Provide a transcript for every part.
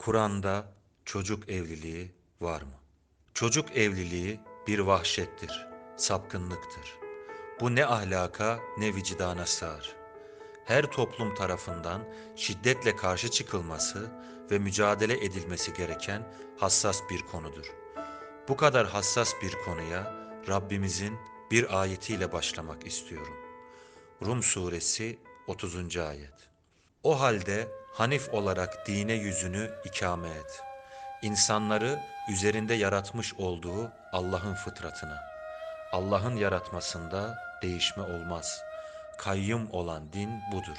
Kur'an'da çocuk evliliği var mı? Çocuk evliliği bir vahşettir, sapkınlıktır. Bu ne ahlaka ne vicdana sığar. Her toplum tarafından şiddetle karşı çıkılması ve mücadele edilmesi gereken hassas bir konudur. Bu kadar hassas bir konuya Rabbimizin bir ayetiyle başlamak istiyorum. Rum suresi 30. ayet. O halde Hanif olarak dine yüzünü ikame et. İnsanları üzerinde yaratmış olduğu Allah'ın fıtratına. Allah'ın yaratmasında değişme olmaz. Kayyum olan din budur.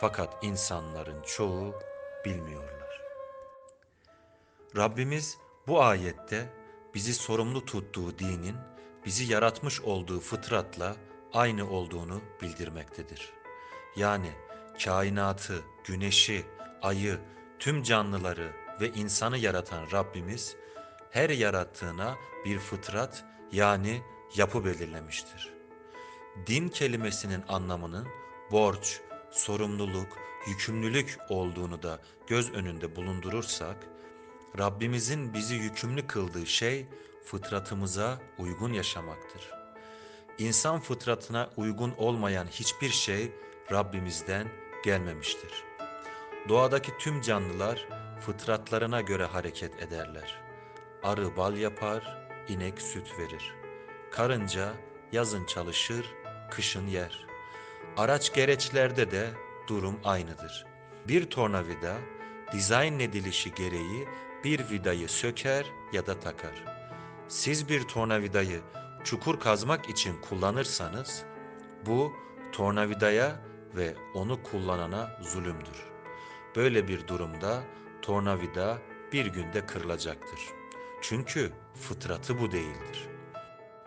Fakat insanların çoğu bilmiyorlar. Rabbimiz bu ayette bizi sorumlu tuttuğu dinin bizi yaratmış olduğu fıtratla aynı olduğunu bildirmektedir. Yani kainatı, güneşi, ayı, tüm canlıları ve insanı yaratan Rabbimiz her yarattığına bir fıtrat yani yapı belirlemiştir. Din kelimesinin anlamının borç, sorumluluk, yükümlülük olduğunu da göz önünde bulundurursak, Rabbimizin bizi yükümlü kıldığı şey fıtratımıza uygun yaşamaktır. İnsan fıtratına uygun olmayan hiçbir şey Rabbimizden gelmemiştir. Doğadaki tüm canlılar fıtratlarına göre hareket ederler. Arı bal yapar, inek süt verir. Karınca yazın çalışır, kışın yer. Araç gereçlerde de durum aynıdır. Bir tornavida dizayn edilişi gereği bir vidayı söker ya da takar. Siz bir tornavidayı çukur kazmak için kullanırsanız bu tornavidaya ve onu kullanana zulümdür. Böyle bir durumda tornavida bir günde kırılacaktır. Çünkü fıtratı bu değildir.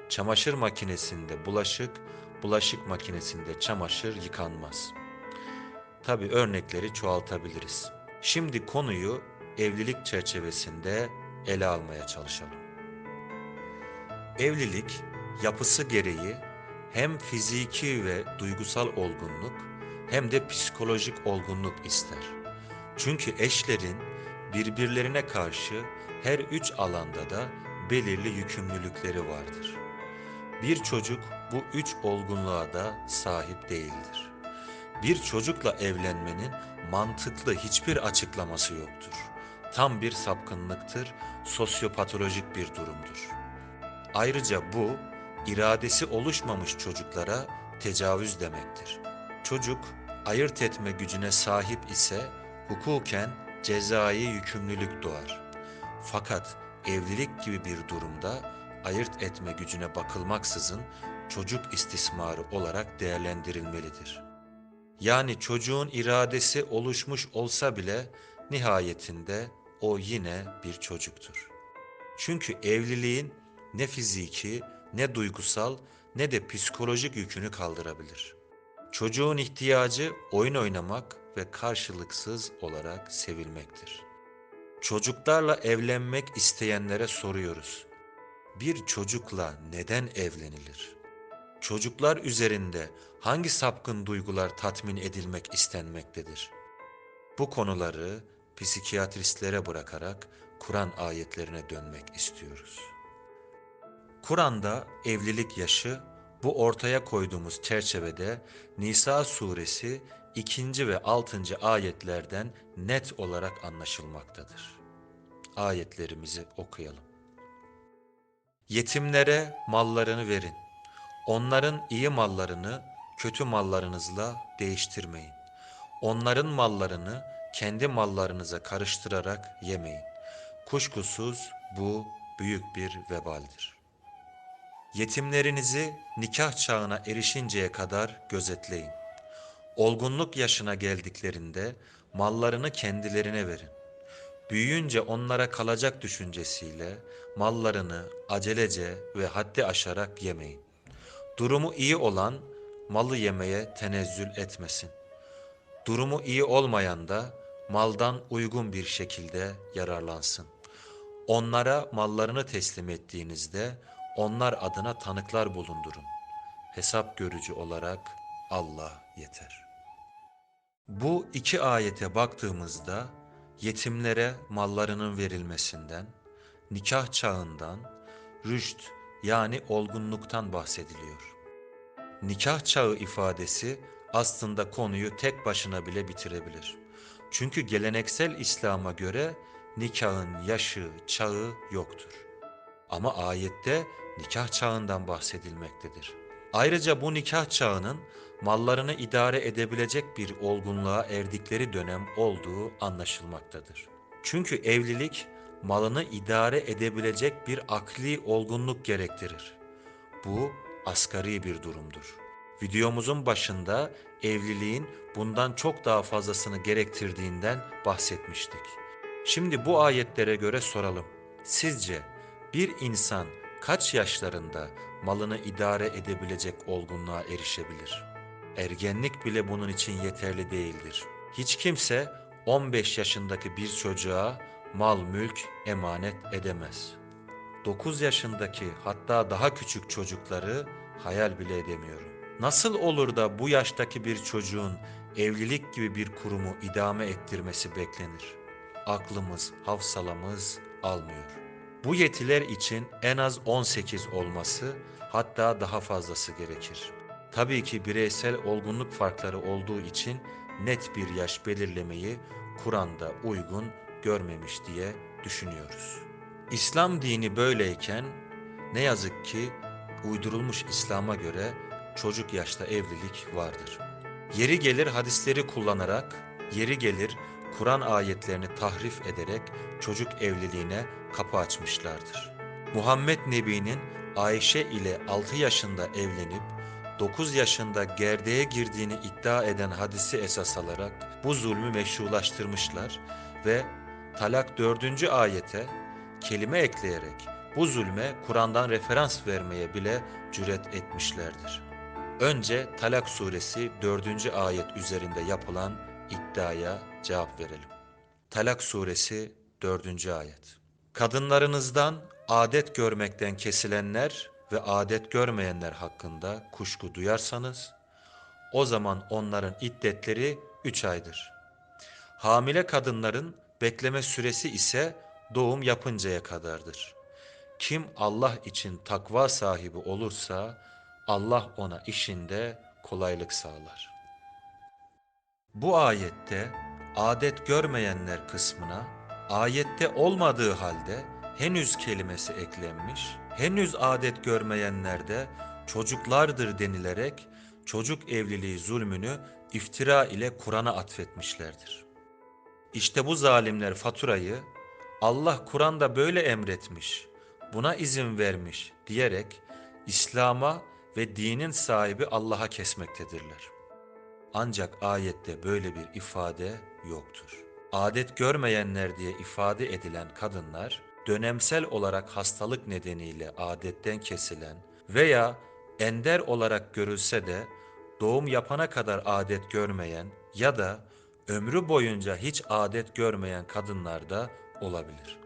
Çamaşır makinesinde bulaşık, bulaşık makinesinde çamaşır yıkanmaz. Tabi örnekleri çoğaltabiliriz. Şimdi konuyu evlilik çerçevesinde ele almaya çalışalım. Evlilik yapısı gereği hem fiziki ve duygusal olgunluk hem de psikolojik olgunluk ister. Çünkü eşlerin birbirlerine karşı her üç alanda da belirli yükümlülükleri vardır. Bir çocuk bu üç olgunluğa da sahip değildir. Bir çocukla evlenmenin mantıklı hiçbir açıklaması yoktur. Tam bir sapkınlıktır, sosyopatolojik bir durumdur. Ayrıca bu iradesi oluşmamış çocuklara tecavüz demektir. Çocuk ayırt etme gücüne sahip ise hukuken cezai yükümlülük doğar. Fakat evlilik gibi bir durumda ayırt etme gücüne bakılmaksızın çocuk istismarı olarak değerlendirilmelidir. Yani çocuğun iradesi oluşmuş olsa bile nihayetinde o yine bir çocuktur. Çünkü evliliğin ne fiziki, ne duygusal, ne de psikolojik yükünü kaldırabilir. Çocuğun ihtiyacı oyun oynamak ve karşılıksız olarak sevilmektir. Çocuklarla evlenmek isteyenlere soruyoruz. Bir çocukla neden evlenilir? Çocuklar üzerinde hangi sapkın duygular tatmin edilmek istenmektedir? Bu konuları psikiyatristlere bırakarak Kur'an ayetlerine dönmek istiyoruz. Kur'an'da evlilik yaşı bu ortaya koyduğumuz çerçevede Nisa suresi 2. ve 6. ayetlerden net olarak anlaşılmaktadır. Ayetlerimizi okuyalım. Yetimlere mallarını verin. Onların iyi mallarını kötü mallarınızla değiştirmeyin. Onların mallarını kendi mallarınıza karıştırarak yemeyin. Kuşkusuz bu büyük bir vebaldir. Yetimlerinizi nikah çağına erişinceye kadar gözetleyin. Olgunluk yaşına geldiklerinde mallarını kendilerine verin. Büyüyünce onlara kalacak düşüncesiyle mallarını acelece ve haddi aşarak yemeyin. Durumu iyi olan malı yemeye tenezzül etmesin. Durumu iyi olmayan da maldan uygun bir şekilde yararlansın. Onlara mallarını teslim ettiğinizde onlar adına tanıklar bulundurun. Hesap görücü olarak Allah yeter. Bu iki ayete baktığımızda yetimlere mallarının verilmesinden, nikah çağından, rüşt yani olgunluktan bahsediliyor. Nikah çağı ifadesi aslında konuyu tek başına bile bitirebilir. Çünkü geleneksel İslam'a göre nikahın yaşı, çağı yoktur. Ama ayette nikah çağından bahsedilmektedir. Ayrıca bu nikah çağının mallarını idare edebilecek bir olgunluğa erdikleri dönem olduğu anlaşılmaktadır. Çünkü evlilik malını idare edebilecek bir akli olgunluk gerektirir. Bu asgari bir durumdur. Videomuzun başında evliliğin bundan çok daha fazlasını gerektirdiğinden bahsetmiştik. Şimdi bu ayetlere göre soralım. Sizce bir insan kaç yaşlarında malını idare edebilecek olgunluğa erişebilir? Ergenlik bile bunun için yeterli değildir. Hiç kimse 15 yaşındaki bir çocuğa mal mülk emanet edemez. 9 yaşındaki hatta daha küçük çocukları hayal bile edemiyorum. Nasıl olur da bu yaştaki bir çocuğun evlilik gibi bir kurumu idame ettirmesi beklenir? Aklımız, hafsalamız almıyor. Bu yetiler için en az 18 olması hatta daha fazlası gerekir. Tabii ki bireysel olgunluk farkları olduğu için net bir yaş belirlemeyi Kur'an'da uygun görmemiş diye düşünüyoruz. İslam dini böyleyken ne yazık ki uydurulmuş İslam'a göre çocuk yaşta evlilik vardır. Yeri gelir hadisleri kullanarak, yeri gelir Kur'an ayetlerini tahrif ederek çocuk evliliğine kapı açmışlardır. Muhammed Nebi'nin Ayşe ile 6 yaşında evlenip 9 yaşında gerdeğe girdiğini iddia eden hadisi esas alarak bu zulmü meşrulaştırmışlar ve Talak 4. ayete kelime ekleyerek bu zulme Kur'an'dan referans vermeye bile cüret etmişlerdir. Önce Talak suresi 4. ayet üzerinde yapılan iddiaya cevap verelim. Talak suresi 4. ayet. Kadınlarınızdan adet görmekten kesilenler ve adet görmeyenler hakkında kuşku duyarsanız, o zaman onların iddetleri üç aydır. Hamile kadınların bekleme süresi ise doğum yapıncaya kadardır. Kim Allah için takva sahibi olursa Allah ona işinde kolaylık sağlar. Bu ayette adet görmeyenler kısmına ayette olmadığı halde henüz kelimesi eklenmiş, henüz adet görmeyenler de çocuklardır denilerek çocuk evliliği zulmünü iftira ile Kur'an'a atfetmişlerdir. İşte bu zalimler faturayı Allah Kur'an'da böyle emretmiş, buna izin vermiş diyerek İslam'a ve dinin sahibi Allah'a kesmektedirler. Ancak ayette böyle bir ifade yoktur. Adet görmeyenler diye ifade edilen kadınlar dönemsel olarak hastalık nedeniyle adetten kesilen veya ender olarak görülse de doğum yapana kadar adet görmeyen ya da ömrü boyunca hiç adet görmeyen kadınlar da olabilir.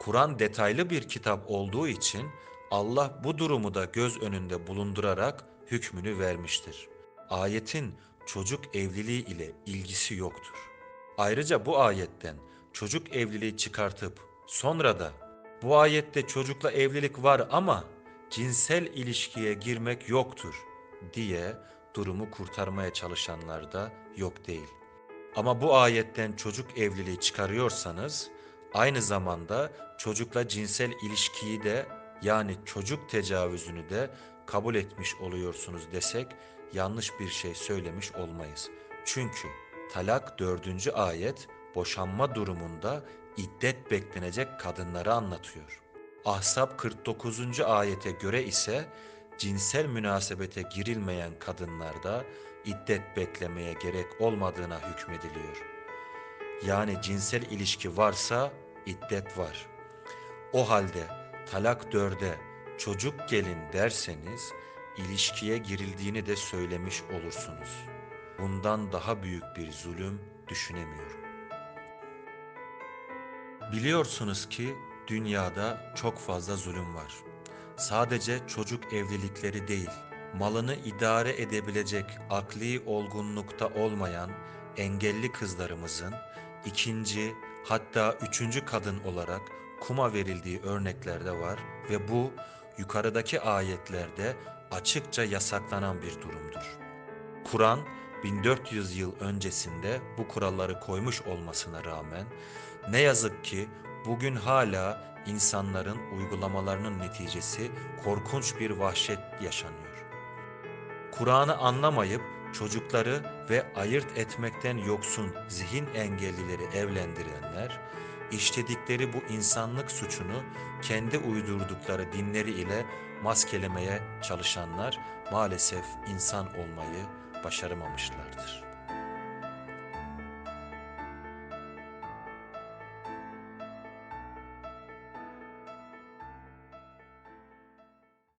Kur'an detaylı bir kitap olduğu için Allah bu durumu da göz önünde bulundurarak hükmünü vermiştir. Ayetin çocuk evliliği ile ilgisi yoktur. Ayrıca bu ayetten çocuk evliliği çıkartıp sonra da bu ayette çocukla evlilik var ama cinsel ilişkiye girmek yoktur diye durumu kurtarmaya çalışanlar da yok değil. Ama bu ayetten çocuk evliliği çıkarıyorsanız aynı zamanda çocukla cinsel ilişkiyi de yani çocuk tecavüzünü de kabul etmiş oluyorsunuz desek yanlış bir şey söylemiş olmayız. Çünkü Talak 4. ayet boşanma durumunda iddet beklenecek kadınları anlatıyor. Ahzab 49. ayete göre ise cinsel münasebete girilmeyen kadınlarda iddet beklemeye gerek olmadığına hükmediliyor. Yani cinsel ilişki varsa iddet var. O halde talak dörde çocuk gelin derseniz ilişkiye girildiğini de söylemiş olursunuz. Bundan daha büyük bir zulüm düşünemiyorum. Biliyorsunuz ki dünyada çok fazla zulüm var. Sadece çocuk evlilikleri değil, malını idare edebilecek akli olgunlukta olmayan engelli kızlarımızın ikinci, hatta üçüncü kadın olarak kuma verildiği örnekler de var ve bu yukarıdaki ayetlerde açıkça yasaklanan bir durumdur. Kur'an 1400 yıl öncesinde bu kuralları koymuş olmasına rağmen ne yazık ki bugün hala insanların uygulamalarının neticesi korkunç bir vahşet yaşanıyor. Kur'an'ı anlamayıp çocukları ve ayırt etmekten yoksun zihin engellileri evlendirenler, işledikleri bu insanlık suçunu kendi uydurdukları dinleri ile maskelemeye çalışanlar maalesef insan olmayı başaramamışlardır.